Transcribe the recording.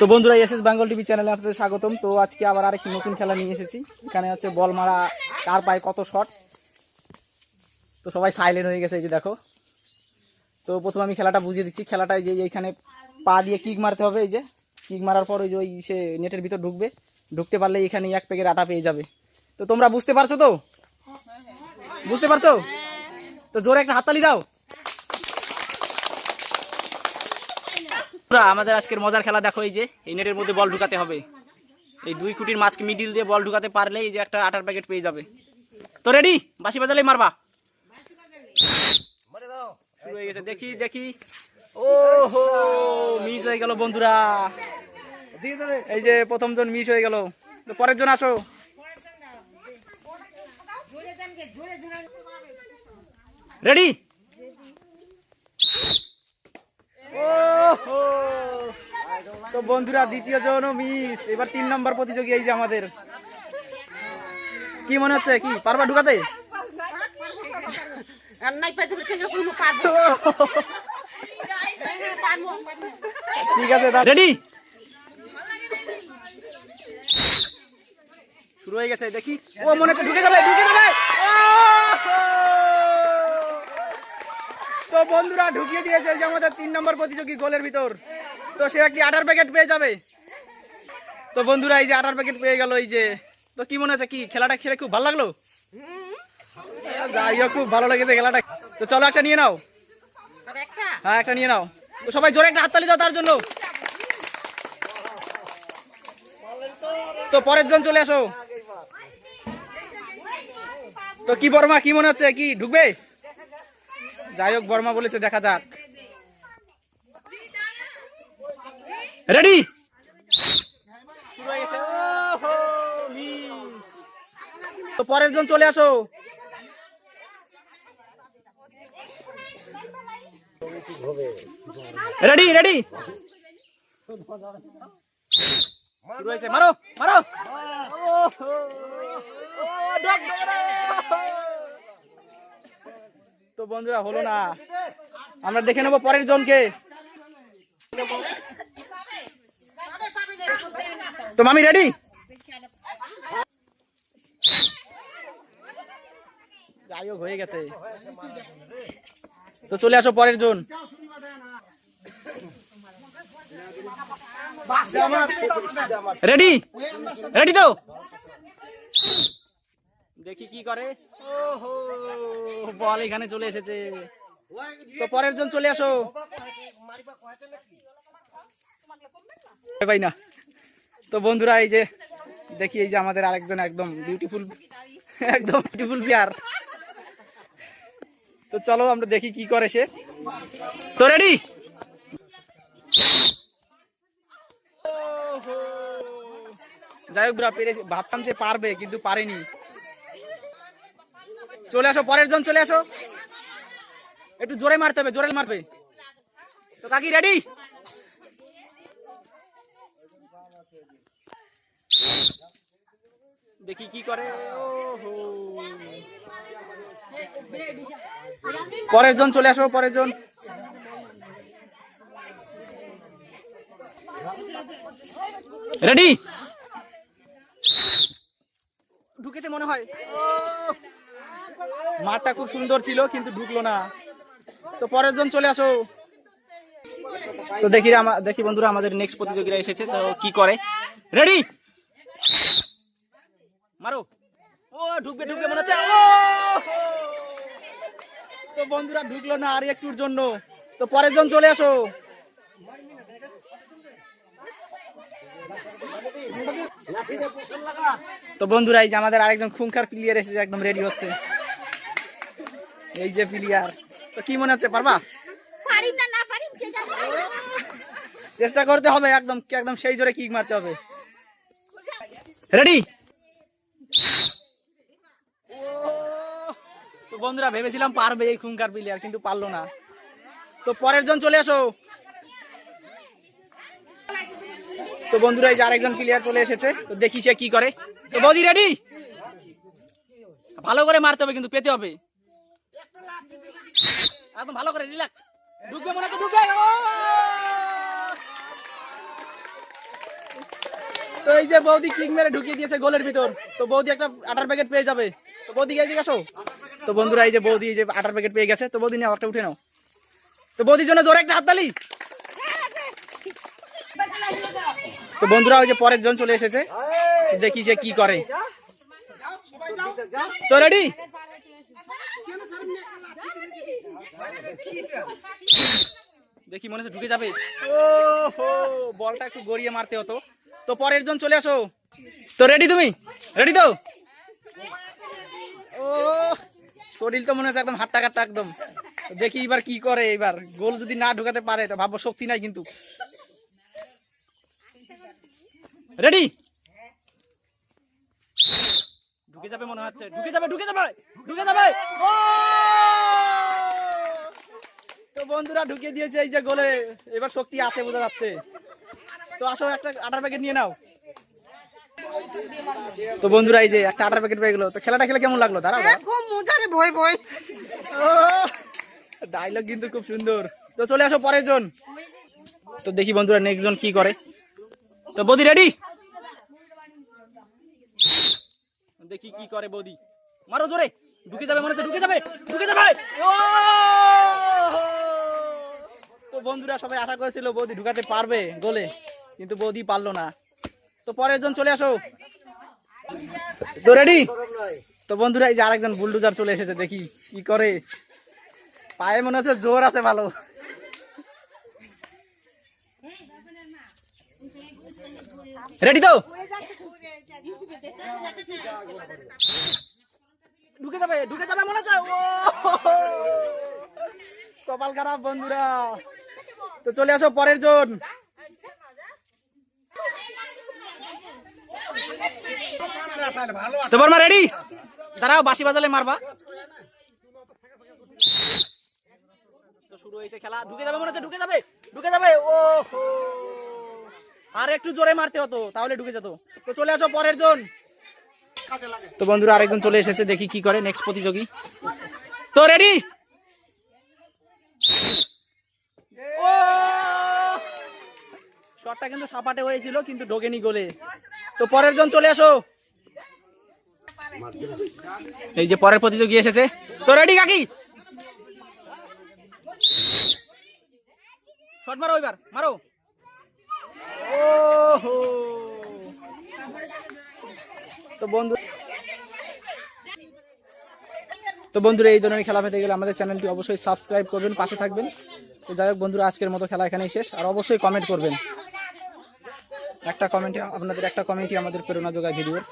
তো বন্ধুরা S S Bengal TV চ্যানেলে আপনাদের স্বাগতম। তো আজকে আবার আরেকটি নতুন খেলা নিয়ে এসেছি। এখানে হচ্ছে বল মারা কার পায় কত শট তো সবাই সাইলেন্ট হয়ে গেছে এই যে দেখো। তো প্রথমে আমি খেলাটা বুঝিয়ে দিচ্ছি। খেলাটায় যে এইখানে পা দিয়ে কিক মারতে হবে এই যে। কিক মারার পর ওই যে ওই সে নেটের ভিতর ঢুকবে। ঢুকতে পারলে এখানে এক প্যাকেট আটা পেয়ে যাবে। তো তোমরা বুঝতে পারছ তো? বুঝতে পারছ? তো জোরে একটা হাততালি দাও। বন্ধুরা, আমাদের আজকের মজার খেলা দেখো এই যে এই নেটের মধ্যে বল ঢুকাতে হবে। এই দুই কুটির মাঝকে মিডিল দিয়ে বল ঢুকাতে পারলে এই যে একটা আটার প্যাকেট পেয়ে যাবে। তো রেডি বাসি বাজালেই মারবা। শুরু হয়ে গেছে। দেখি দেখি। ও হো মিস হয়ে গেল বন্ধুরা। এই যে প্রথম জন মিস হয়ে গেল। পরের জন আসো। রেডি ওহো তো বন্ধুরা, দ্বিতীয় জন মিস এবার তিন নম্বর প্রতিযোগী এই যে আমাদের। কি মনে হচ্ছে? কি, পারবা ঢুকাতে? ঠিক আছে রেডি শুরু হয়ে গেছে, দেখি। ও, মনে হচ্ছে ঢুকে যাবে ঢুকে যাবে ওহো! তো বন্ধুরা ঢুকিয়ে দিয়েছে যে আমাদের তিন নম্বর প্রতিযোগী গোলের ভিতর। তো সে একটি আটার প্যাকেট পেয়ে যাবে? তো বন্ধুরা এই যে আটার প্যাকেট পেয়ে গেল, এই যে। তো কি মনে হচ্ছে, কি খেলাটা খেলে খুব ভালো লাগল? যাই হোক, খুব ভালো লেগেছে খেলাটা। তো চলো একটা নিয়ে নাও। হ্যাঁ একটা নিয়ে নাও। তো সবাই জোরে একটা হাততালি দাও তার জন্য। তো পরের জন চলে আসো। তো কি বর্মা, কি মনে হচ্ছে, কি ঢুকবে? যাই হোক বর্মা বলেছে দেখা যাক। রেডি শুরু হয়ে গেছে। তো পরের জন চলে আসো। রেডি রেডি শুরু হয়েছে। মারো মারো। ওহো, ও, বন্ধুরা, হলো না। আমরা দেখে নেব পরের জনকে। তো মামি রেডি যাই হোক, হয়ে গেছে। তো চলে আসো পরের জন। রেডি রেডি তো? দেখি কি করে। বল, এখানে চলে এসেছে। তো পরের জন চলে আসো। ভাই না। তো বন্ধুরা, এই যে দেখি, এই যে আমাদের আরেকজন একদম বিউটিফুল একদম বিউটিফুল প্লেয়ার তো চলো, আমরা দেখি কি করে সে। তো রেডি যাই হোক ভাবতাম যে পারবে, কিন্তু পারেনি। চলে আসো, পরের জন চলে আসো। একটু জোরে মারতে হবে, জোরে মারবে। তো কাকি রেডি দেখি কি করে পরের জন চলে আসো, পরের জন। রেডি ঢুকেছে মনে হয়! মাঠটা খুব সুন্দর ছিল, কিন্তু ঢুকলো না। তো পরের জন চলে আসো। তো দেখি দেখি বন্ধুরা, আমাদের নেক্সট প্রতিযোগীরা এসেছে, তো কি করে? রেডি মারো। ও, ঢুকবে ঢুকবে, মনে হচ্ছে! তো বন্ধুরা, ঢুকলো না আর একটুর জন্য। তো পরের জন চলে আসো। তো বন্ধুরা, এই যে আমাদের আরেকজন খুঙ্কার প্লেয়ার এসেছে, একদম রেডি হচ্ছে। এই যে প্লেয়ার তো কি মনে হচ্ছে পারবা? পারি না না পারি কে জানে? চেষ্টা করতে হবে একদম একদম সেই জোরে কিক মারতে হবে। রেডি তো বন্ধুরা ভেবেছিলাম পারবে এই খুঙ্কার প্লেয়ার কিন্তু পারল না। তো পরের জন চলে আসো। তো বন্ধুরা এই যে আরেকজন প্লেয়ার চলে এসেছে তো দেখি সে কি করে। তো বৌদি রেডি ভালো করে মারতে হবে কিন্তু পেতে হবে। একদম ভালো করে রিল্যাক্স ঢুকবে মনে হচ্ছে ও! তো এই যে বৌদি কিক মেরে ঢুকিয়ে দিয়েছে গোলের ভিতর, তো বৌদি একটা আটার প্যাকেট পেয়ে যাবে। তো বৌদি গিয়ে আসো। তো বন্ধুরা, এই যে বৌদি, এই যে আটার প্যাকেট পেয়ে গেছে, তো বৌদি নাও একটা উঠে নাও। তো বৌদির জন্য জোরে একটা হাততালি। তো বন্ধুরা, ওই যে পরের জন চলে এসেছে। দেখি যে কি করে। তো রেডি দেখি মনে হচ্ছে ঢুকে যাবে। ও হো বলটা একটু গড়িয়ে মারতে হতো। তো পরের জন চলে আসো। তো রেডি তুমি? রেডি তো? ও, শরীর তো মনে হচ্ছে একদম হাট্টা কাট্টা একদম। দেখি এবার কি করে, এবার গোল যদি না ঢুকাতে পারে, তো ভাববো শক্তি নাই কিন্তু। রেডি ঢুকে যাবে মনে হচ্ছে। ঢুকে যাবে ঢুকে যাবে। ঢুকে যাবে। ও! তো বন্ধুরা ঢুকিয়ে দিয়েছে এই যে গোলে। এবার শক্তি আছে বোঝা যাচ্ছে। তো আসো একটা আটার প্যাকেট নিয়ে নাও। তো বন্ধুরা এই যে একটা আটার প্যাকেট পেয়ে গেলো। তো খেলাটা খেলে কেমন লাগল? দাঁড়াও দাঁড়াও। খুব মজারে বই বই ডায়লগ কিন্তু খুব সুন্দর। তো চলে আসো পরের জন। তো দেখি বন্ধুরা নেক্সট জন কি করে। তো বৌদি রেডি দেখি কি করে বৌদি। মারো জোরে। ঢুকে যাবে মনে হচ্ছে, ঢুকে যাবে ঢুকে যাবে। তো বন্ধুরা সবাই আশা করেছিল বৌদি ঢুকাতে পারবে গোলে, কিন্তু বৌদি পারল না। তো পরের জন চলে আসো। তো রেডি তো বন্ধুরা এই যে আরেকজন বুলডুজার চলে এসেছে, দেখি কি করে। পায়ে মনে হচ্ছে জোর আছে ভালো। রেডি তো? ঢুকে যাবে ঢুকে যাবে মনে হচ্ছে। কপাল খারাপ বন্ধুরা। তো চলে আসো পরের জন। তো বর্মা রেডি দাঁড়াও বাসি বাজালে মারবা। তো শুরু হয়েছে খেলা। ঢুকে যাবে মনে হচ্ছে ঢুকে যাবে ঢুকে যাবে। ও আর একটু জোরে মারতে হতো, তাহলে ঢুকে যেত। তো চলে আসো পরের জন। তো বন্ধুরা, আরেকজন চলে এসেছে, দেখি কি করে নেক্সট প্রতিযোগী। তো রেডি শটটা কিন্তু সাপাটে হয়েছিল, কিন্তু ঢোকেনি গোলে। তো পরের জন চলে আসো। এই যে পরের প্রতিযোগী এসেছে। তো রেডি কাকি? শট মারো এবার, মারো। তো বন্ধু তো বন্ধুরা, এই ধরনের খেলা পেতে গেলে আমাদের চ্যানেলটি অবশ্যই সাবস্ক্রাইব করবেন, পাশে থাকবেন। তো যাই হোক বন্ধুরা, আজকের মতো খেলা এখানেই শেষ। আর অবশ্যই কমেন্ট করবেন। একটা কমেন্টে আপনাদের একটা কমেন্টই আমাদের প্রেরণা যোগায় ভিডিওর